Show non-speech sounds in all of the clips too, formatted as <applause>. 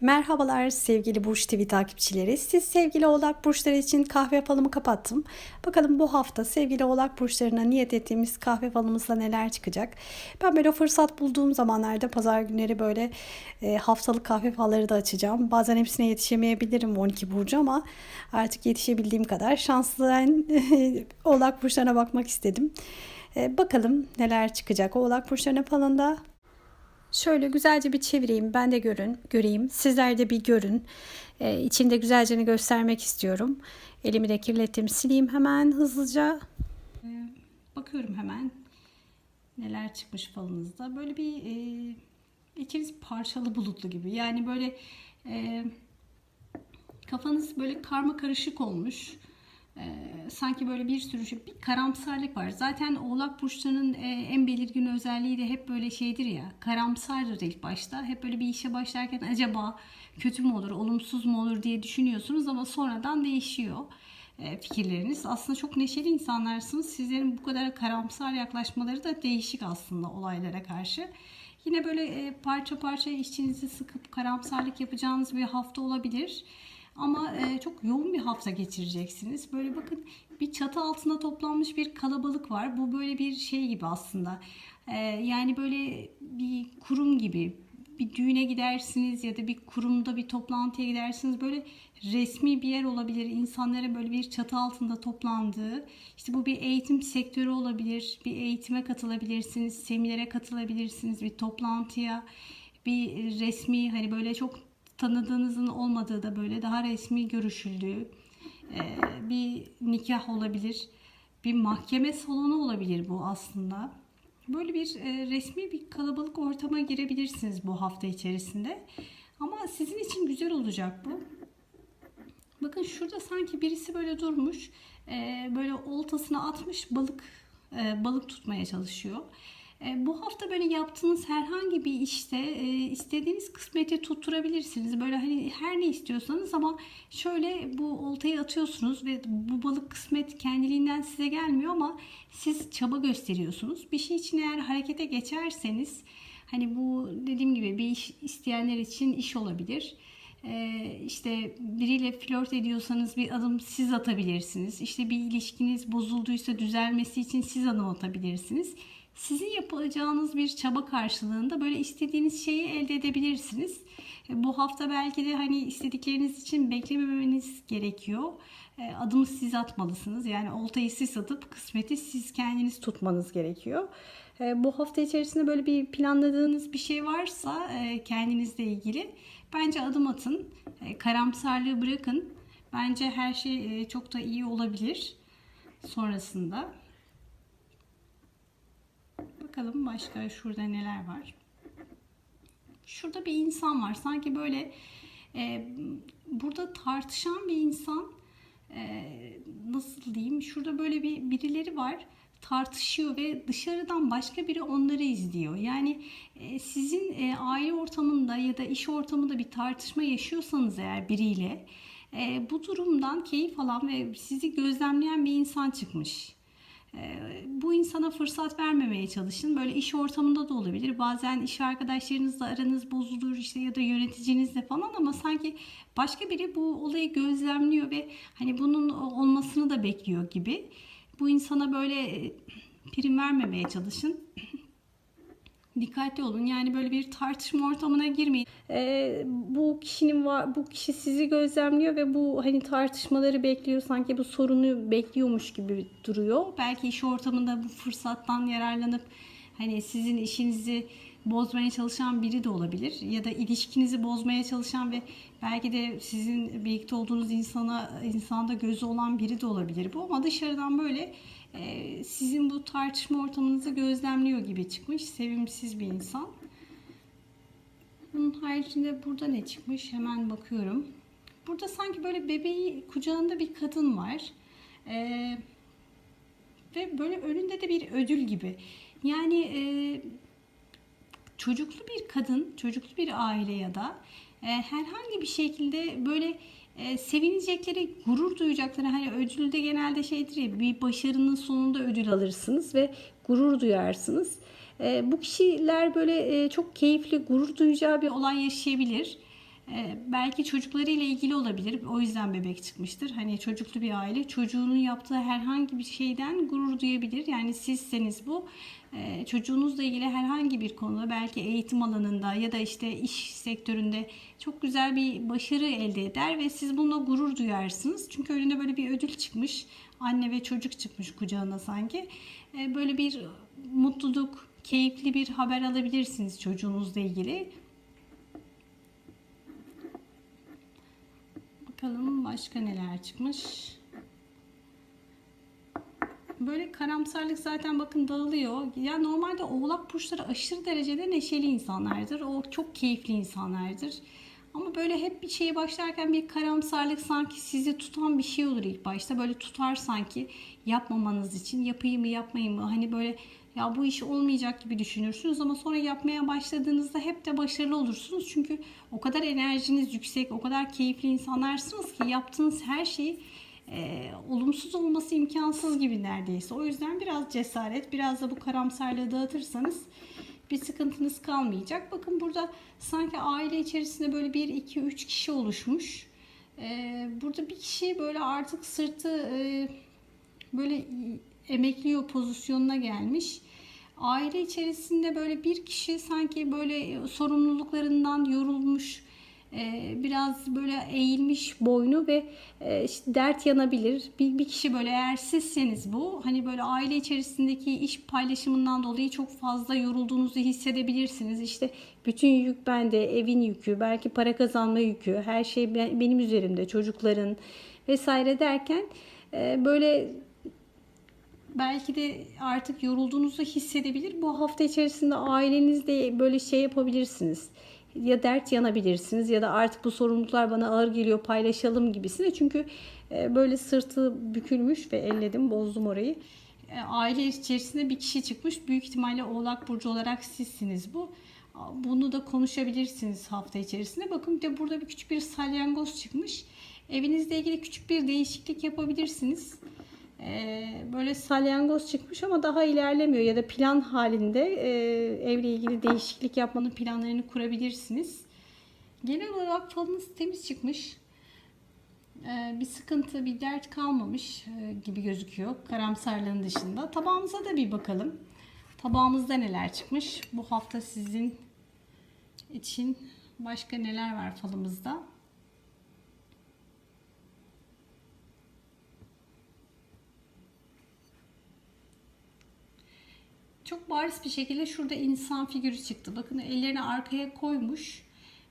Merhabalar sevgili Burç TV takipçileri. Siz sevgili Oğlak Burçları için kahve falımı kapattım. Bakalım bu hafta sevgili Oğlak Burçlarına niyet ettiğimiz kahve falımızla neler çıkacak. Ben böyle fırsat bulduğum zamanlarda pazar günleri böyle e, haftalık kahve falları da açacağım. Bazen hepsine yetişemeyebilirim 12 Burcu ama artık yetişebildiğim kadar şanslı ben <laughs> Oğlak Burçlarına bakmak istedim. E, bakalım neler çıkacak Oğlak Burçlarına falında. Şöyle güzelce bir çevireyim. Ben de görün, göreyim. Sizler de bir görün. Ee, içinde güzelce göstermek istiyorum. Elimi de kirlettim. Sileyim hemen hızlıca. Ee, bakıyorum hemen neler çıkmış falınızda. Böyle bir e, ikiniz parçalı bulutlu gibi. Yani böyle e, kafanız böyle karma karışık olmuş. Ee, sanki böyle bir sürü şey, bir karamsarlık var. Zaten Oğlak Burçları'nın e, en belirgin özelliği de hep böyle şeydir ya, karamsardır ilk başta. Hep böyle bir işe başlarken acaba kötü mü olur, olumsuz mu olur diye düşünüyorsunuz ama sonradan değişiyor e, fikirleriniz. Aslında çok neşeli insanlarsınız. Sizlerin bu kadar karamsar yaklaşmaları da değişik aslında olaylara karşı. Yine böyle e, parça parça işçinizi sıkıp karamsarlık yapacağınız bir hafta olabilir. Ama e, çok yoğun bir hafta geçireceksiniz. Böyle bakın bir çatı altında toplanmış bir kalabalık var. Bu böyle bir şey gibi aslında. E, yani böyle bir kurum gibi bir düğüne gidersiniz ya da bir kurumda bir toplantıya gidersiniz. Böyle resmi bir yer olabilir. İnsanların böyle bir çatı altında toplandığı. İşte bu bir eğitim sektörü olabilir. Bir eğitime katılabilirsiniz. Seminere katılabilirsiniz. Bir toplantıya bir resmi hani böyle çok tanıdığınızın olmadığı da böyle daha resmi görüşüldüğü e, bir nikah olabilir. Bir mahkeme salonu olabilir bu aslında. Böyle bir e, resmi bir kalabalık ortama girebilirsiniz bu hafta içerisinde. Ama sizin için güzel olacak bu. Bakın şurada sanki birisi böyle durmuş. E, böyle oltasını atmış balık balık tutmaya çalışıyor. E, bu hafta böyle yaptığınız herhangi bir işte e, istediğiniz kısmeti tutturabilirsiniz. Böyle hani her ne istiyorsanız ama şöyle bu oltayı atıyorsunuz ve bu balık kısmet kendiliğinden size gelmiyor ama siz çaba gösteriyorsunuz. Bir şey için eğer harekete geçerseniz hani bu dediğim gibi bir iş isteyenler için iş olabilir. Ee, işte biriyle flört ediyorsanız bir adım siz atabilirsiniz. İşte bir ilişkiniz bozulduysa düzelmesi için siz adım atabilirsiniz sizin yapacağınız bir çaba karşılığında böyle istediğiniz şeyi elde edebilirsiniz. E, bu hafta belki de hani istedikleriniz için beklememeniz gerekiyor. E, adımı siz atmalısınız. Yani oltayı siz atıp kısmeti siz kendiniz tutmanız gerekiyor. E, bu hafta içerisinde böyle bir planladığınız bir şey varsa kendinizle ilgili bence adım atın. Karamsarlığı bırakın. Bence her şey çok da iyi olabilir sonrasında. Bakalım başka şurada neler var. Şurada bir insan var. Sanki böyle e, burada tartışan bir insan e, nasıl diyeyim? Şurada böyle bir birileri var tartışıyor ve dışarıdan başka biri onları izliyor. Yani e, sizin e, aile ortamında ya da iş ortamında bir tartışma yaşıyorsanız eğer biriyle e, bu durumdan keyif alan ve sizi gözlemleyen bir insan çıkmış. Ee, bu insana fırsat vermemeye çalışın. Böyle iş ortamında da olabilir. Bazen iş arkadaşlarınızla aranız bozulur işte ya da yöneticinizle falan ama sanki başka biri bu olayı gözlemliyor ve hani bunun olmasını da bekliyor gibi. Bu insana böyle e, prim vermemeye çalışın dikkatli olun. Yani böyle bir tartışma ortamına girmeyin. Ee, bu kişinin var, bu kişi sizi gözlemliyor ve bu hani tartışmaları bekliyor. Sanki bu sorunu bekliyormuş gibi duruyor. Belki iş ortamında bu fırsattan yararlanıp hani sizin işinizi bozmaya çalışan biri de olabilir ya da ilişkinizi bozmaya çalışan ve belki de sizin birlikte olduğunuz insana insanda gözü olan biri de olabilir bu ama dışarıdan böyle e, sizin bu tartışma ortamınızı gözlemliyor gibi çıkmış sevimsiz bir insan. Bunun haricinde burada ne çıkmış hemen bakıyorum. Burada sanki böyle bebeği kucağında bir kadın var. Ee, ve böyle önünde de bir ödül gibi. Yani e, çocuklu bir kadın, çocuklu bir aile ya da e, herhangi bir şekilde böyle e, sevinecekleri, gurur duyacakları hani ödülde genelde şeydir ya bir başarının sonunda ödül alırsınız ve gurur duyarsınız. E, bu kişiler böyle e, çok keyifli, gurur duyacağı bir olay yaşayabilir. Ee, belki çocuklarıyla ilgili olabilir. O yüzden bebek çıkmıştır. Hani çocuklu bir aile çocuğunun yaptığı herhangi bir şeyden gurur duyabilir. Yani sizseniz bu e, çocuğunuzla ilgili herhangi bir konuda belki eğitim alanında ya da işte iş sektöründe çok güzel bir başarı elde eder ve siz bununla gurur duyarsınız. Çünkü önünde böyle bir ödül çıkmış. Anne ve çocuk çıkmış kucağına sanki. E, böyle bir mutluluk, keyifli bir haber alabilirsiniz çocuğunuzla ilgili. Bakalım başka neler çıkmış. Böyle karamsarlık zaten bakın dağılıyor. Ya normalde oğlak burçları aşırı derecede neşeli insanlardır. O çok keyifli insanlardır. Ama böyle hep bir şeye başlarken bir karamsarlık sanki sizi tutan bir şey olur ilk başta. Böyle tutar sanki yapmamanız için yapayım mı yapmayayım mı? Hani böyle ya bu iş olmayacak gibi düşünürsünüz ama sonra yapmaya başladığınızda hep de başarılı olursunuz. Çünkü o kadar enerjiniz yüksek, o kadar keyifli insanlarsınız ki yaptığınız her şey e, olumsuz olması imkansız gibi neredeyse. O yüzden biraz cesaret, biraz da bu karamsarlığı dağıtırsanız bir sıkıntınız kalmayacak. Bakın burada sanki aile içerisinde böyle 1, 2, 3 kişi oluşmuş. E, burada bir kişi böyle artık sırtı e, böyle emekliyor pozisyonuna gelmiş. Aile içerisinde böyle bir kişi sanki böyle sorumluluklarından yorulmuş, biraz böyle eğilmiş boynu ve e, işte dert yanabilir. Bir, bir kişi böyle eğer sizseniz bu hani böyle aile içerisindeki iş paylaşımından dolayı çok fazla yorulduğunuzu hissedebilirsiniz. İşte bütün yük bende, evin yükü, belki para kazanma yükü, her şey benim üzerimde, çocukların vesaire derken e, böyle belki de artık yorulduğunuzu hissedebilir. Bu hafta içerisinde ailenizde böyle şey yapabilirsiniz. Ya dert yanabilirsiniz ya da artık bu sorumluluklar bana ağır geliyor paylaşalım gibisine. Çünkü e, böyle sırtı bükülmüş ve elledim bozdum orayı. E, aile içerisinde bir kişi çıkmış. Büyük ihtimalle Oğlak Burcu olarak sizsiniz bu. Bunu da konuşabilirsiniz hafta içerisinde. Bakın bir de burada bir küçük bir salyangoz çıkmış. Evinizle ilgili küçük bir değişiklik yapabilirsiniz. Ee, böyle salyangoz çıkmış ama daha ilerlemiyor ya da plan halinde e, evle ilgili değişiklik yapmanın planlarını kurabilirsiniz. Genel olarak falınız temiz çıkmış. Ee, bir sıkıntı, bir dert kalmamış e, gibi gözüküyor karamsarlığın dışında. Tabağımıza da bir bakalım. Tabağımızda neler çıkmış? Bu hafta sizin için başka neler var falımızda? Çok bariz bir şekilde şurada insan figürü çıktı. Bakın ellerini arkaya koymuş.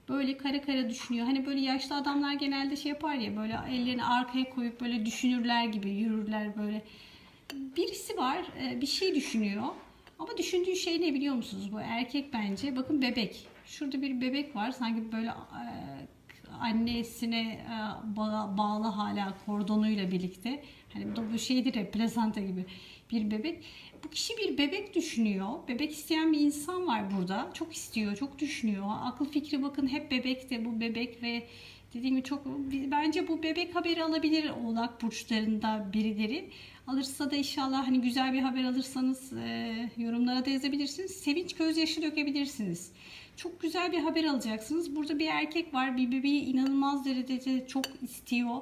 Böyle kare kare düşünüyor. Hani böyle yaşlı adamlar genelde şey yapar ya böyle ellerini arkaya koyup böyle düşünürler gibi yürürler böyle. Birisi var e, bir şey düşünüyor. Ama düşündüğü şey ne biliyor musunuz? Bu erkek bence. Bakın bebek. Şurada bir bebek var. Sanki böyle e, annesine e, bağlı hala kordonuyla birlikte. Hani bu şeydir ya plazanta gibi bir bebek. Bu kişi bir bebek düşünüyor. Bebek isteyen bir insan var burada. Çok istiyor, çok düşünüyor. Akıl fikri bakın hep bebekte bu bebek ve dediğim gibi çok bence bu bebek haberi alabilir Oğlak burçlarında birileri. Alırsa da inşallah hani güzel bir haber alırsanız e, yorumlara da yazabilirsiniz. Sevinç gözyaşı dökebilirsiniz. Çok güzel bir haber alacaksınız. Burada bir erkek var. Bir bebeği inanılmaz derecede çok istiyor.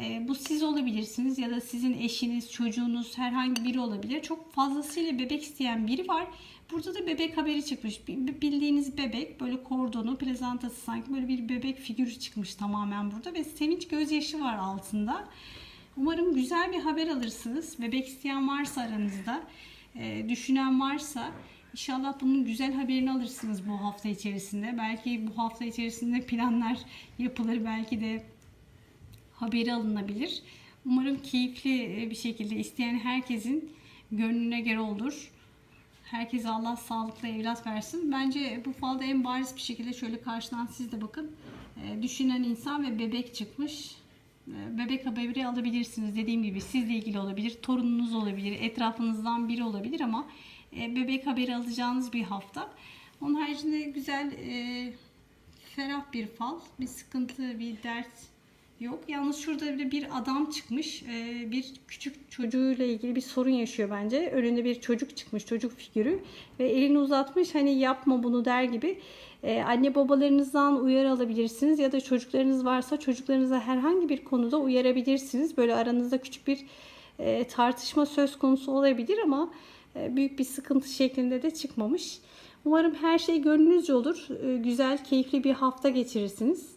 E, bu siz olabilirsiniz ya da sizin eşiniz, çocuğunuz herhangi biri olabilir. Çok fazlasıyla bebek isteyen biri var. Burada da bebek haberi çıkmış. Bildiğiniz bebek böyle kordonu, plezantası sanki böyle bir bebek figürü çıkmış tamamen burada ve sevinç gözyaşı var altında. Umarım güzel bir haber alırsınız. Bebek isteyen varsa aranızda, e, düşünen varsa İnşallah bunun güzel haberini alırsınız bu hafta içerisinde. Belki bu hafta içerisinde planlar yapılır. Belki de haberi alınabilir. Umarım keyifli e, bir şekilde isteyen herkesin gönlüne göre olur. Herkese Allah sağlıklı evlat versin. Bence bu falda en bariz bir şekilde şöyle karşıdan siz de bakın. E, düşünen insan ve bebek çıkmış. E, bebek haberi alabilirsiniz. Dediğim gibi sizle ilgili olabilir, torununuz olabilir, etrafınızdan biri olabilir ama bebek haberi alacağınız bir hafta. Onun haricinde güzel, ferah bir fal. Bir sıkıntı, bir dert Yok. Yalnız şurada bir, bir adam çıkmış. Ee, bir küçük çocuğuyla ilgili bir sorun yaşıyor bence. Önünde bir çocuk çıkmış. Çocuk figürü. Ve elini uzatmış. Hani yapma bunu der gibi. Ee, anne babalarınızdan uyarı alabilirsiniz. Ya da çocuklarınız varsa çocuklarınıza herhangi bir konuda uyarabilirsiniz. Böyle aranızda küçük bir e, tartışma söz konusu olabilir ama e, büyük bir sıkıntı şeklinde de çıkmamış. Umarım her şey gönlünüzce olur. E, güzel, keyifli bir hafta geçirirsiniz.